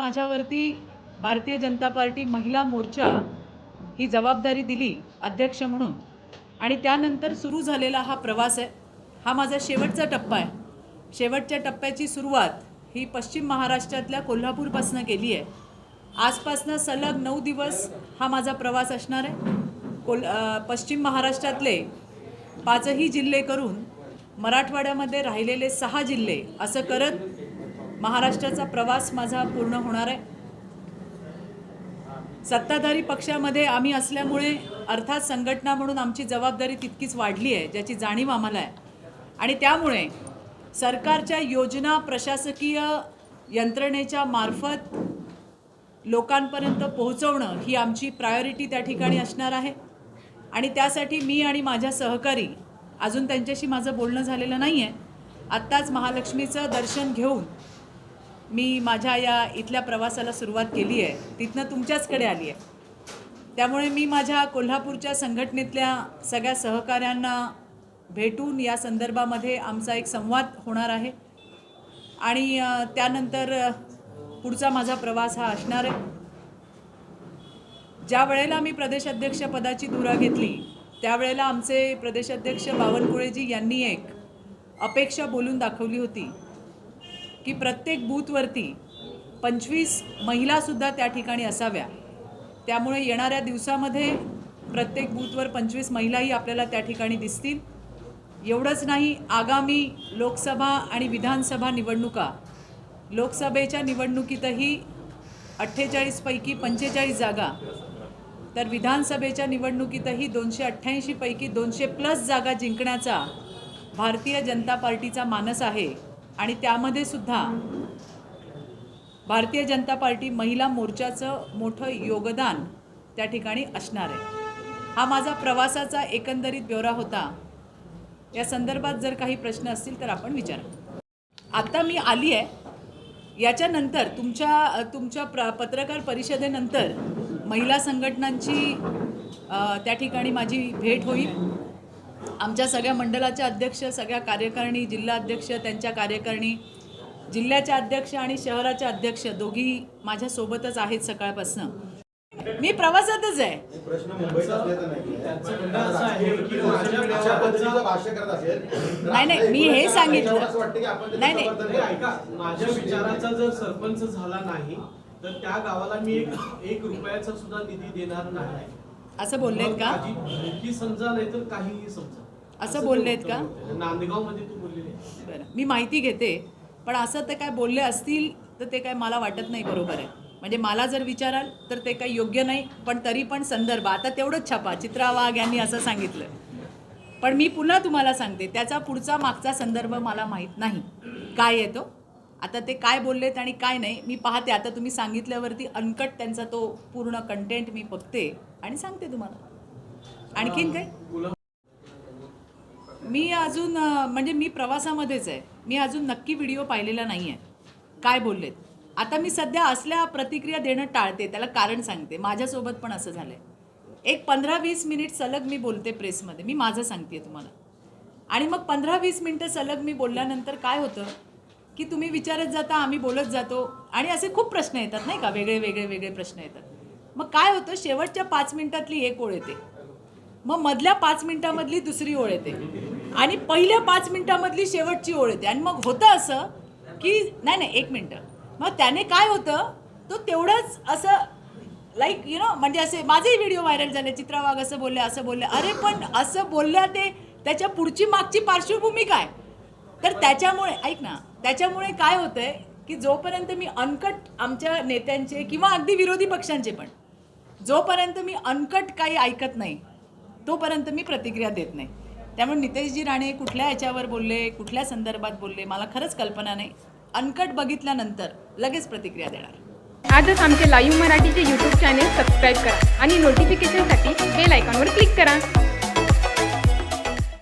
माझ्यावरती भारतीय जनता पार्टी महिला मोर्चा ही जबाबदारी दिली अध्यक्ष म्हणून. आणि त्यानंतर सुरू झालेला हा प्रवास आहे. हा माझा शेवटचा टप्पा आहे. शेवटच्या टप्प्याची सुरुवात ही पश्चिम महाराष्ट्रातल्या कोल्हापूरपासून केली आहे. आजपासनं सलग नऊ दिवस हा माझा प्रवास असणार आहे. कोल पश्चिम महाराष्ट्रातले पाचही जिल्हे करून मराठवाड्यामध्ये राहिलेले सहा जिल्हे असं करत महाराष्ट्राचा प्रवास माझा पूर्ण होणार आहे. सत्ताधारी पक्षामध्ये आम्ही असल्यामुळे अर्थात संघटना म्हणून आमची जबाबदारी तितकीच वाढली आहे ज्याची जाणीव आम्हाला आहे. आणि त्यामुळे सरकारच्या योजना प्रशासकीय यंत्रणेच्या मार्फत लोकांपर्यंत पोहोचवणं ही आमची प्रायोरिटी त्या ठिकाणी असणार आहे. आणि त्यासाठी मी आणि माझ्या सहकारी अजून त्यांच्याशी माझं बोलणं झालेलं नाही आहे आत्ताच महालक्ष्मीचं दर्शन घेऊन मी माझ्या या इथल्या प्रवासाला सुरुवात केली आहे. तिथनं तुमच्याचकडे आली आहे. त्यामुळे मी माझ्या कोल्हापूरच्या संघटनेतल्या सगळ्या सहकाऱ्यांना भेटून या संदर्भामध्ये आमचा एक संवाद होणार आहे. आणि त्यानंतर पुढचा माझा प्रवास हा असणार आहे. ज्या वेळेला मी प्रदेशाध्यक्ष पदाची धुरा घेतली त्यावेळेला आमचे प्रदेशाध्यक्ष बावनकुळेजी यांनी एक अपेक्षा बोलून दाखवली होती. की प्रत्येक बूथवरती पंचवीस महिलासुद्धा त्या ठिकाणी असाव्या. त्यामुळे येणाऱ्या दिवसामध्ये प्रत्येक बूथवर पंचवीस महिलाही आपल्याला त्या ठिकाणी दिसतील. एवढंच नाही आगामी लोकसभा आणि विधानसभा निवडणुका. लोकसभेच्या निवडणुकीतही अठ्ठेचाळीसपैकी पंचेचाळीस जागा. तर विधानसभेच्या निवडणुकीतही दोनशे अठ्ठ्याऐंशीपैकी दोनशे प्लस जागा जिंकण्याचा भारतीय जनता पार्टीचा मानस आहे. आणि त्यामध्ये सुद्धा भारतीय जनता पार्टी महिला मोर्चाचं मोठं योगदान त्या ठिकाणी असणार आहे. हा माझा प्रवासाचा एकंदरीत ब्यौरा होता. या संदर्भात जर काही प्रश्न असतील तर आपण विचारा. आत्ता मी आली आहे याच्यानंतर तुमच्या तुमच्या प्र पत्रकार परिषदेनंतर महिला संघटनांची त्या ठिकाणी माझी भेट होईल. आमच्या सगळ्या मंडळाच्या अध्यक्ष सगळ्या कार्यकारिणी जिल्हा अध्यक्ष त्यांच्या कार्यकारिणी जिल्ह्याच्या अध्यक्ष आणि शहराच्या अध्यक्ष दोघी माझ्यासोबतच आहेत सकाळपासनं. मी प्रवासातच आहे. प्रश्न मुंबईत असल्याचा नाही. नाही, मी हे सांगितलं. असं वाटतं की आपण त्याचं नाही, नाही. माझ्या विचाराचा जर सरपंच झाला नाही तर त्या गावाला मी एक एक रुपयाचा सुद्धा निधी देणार नाही. असं बोललेत का? समजा नाही तर काहीही समजा असं बोललेत का? मध्ये तू बोललेले बरं मी माहिती घेते पण असं ते काय बोलले असतील तर ते काय मला वाटत नाही बरोबर आहे. म्हणजे मला जर विचाराल तर ते काही योग्य नाही पण तरी पण संदर्भ. आता तेवढंच छापा चित्रा वाघ यांनी असं सांगितलं. पण मी पुन्हा तुम्हाला सांगते त्याचा पुढचा मागचा संदर्भ मला माहीत नाही. काय येतो आता ते काय बोललेत आणि काय नाही मी पाहते. आता तुम्ही सांगितल्यावरती अनकट त्यांचा तो पूर्ण कंटेंट मी बघते आणि सांगते तुम्हाला. आणखीन काय? मी अजून म्हणजे मी प्रवासामध्येच आहे. मी अजून नक्की व्हिडिओ पाहिलेला नाही आहे काय बोललेत? आता मी सध्या असल्या प्रतिक्रिया देणं टाळते त्याला कारण सांगते. माझ्यासोबत पण असं झालं आहे एक पंधरा वीस मिनिट सलग मी बोलते प्रेसमध्ये. मी माझं सांगते तुम्हाला. आणि मग पंधरा वीस मिनटं सलग मी बोलल्यानंतर काय होतं? की तुम्ही विचारत जाता आम्ही बोलत जातो. आणि असे खूप प्रश्न येतात नाही का? वेगळे वेगळे वेगळे प्रश्न येतात. मग काय होतं? शेवटच्या पाच मिनिटातली एक ओळ येते. मग मधल्या पाच मिनिटामधली दुसरी ओळ येते. आणि पहिल्या पाच मिनिटामधली शेवटची ओळ येते. आणि मग होतं असं की नाही नाही एक मिनटं. मग त्याने काय होतं? तो तेवढंच असं लाईक यु नो म्हणजे असे माझेही व्हिडिओ व्हायरल झाले. चित्रा वाघ असं बोलले असं बोलले. अरे पण असं बोलल्या ते त्याच्या पुढची मागची पार्श्वभूमी काय? तर त्याच्यामुळे ऐक ना त्याच्यामुळे काय होतंय की जोपर्यंत मी अनकट आमच्या नेत्यांचे किंवा अगदी विरोधी पक्षांचे पण जोपर्यंत मी अनकट काही ऐकत नाही तोपर्यंत मी प्रतिक्रिया देत नाही. त्यामुळे नितेशजी राणे कुठल्या याच्यावर बोलले कुठल्या संदर्भात बोलले मला खरंच कल्पना नाही. अनकट बघितल्यानंतर लगेच प्रतिक्रिया देणार. आजच आमचे लाईव्ह मराठीचे यूट्यूब चॅनेल सबस्क्राईब करा आणि नोटिफिकेशनसाठी बेल आयकॉनवर क्लिक करा.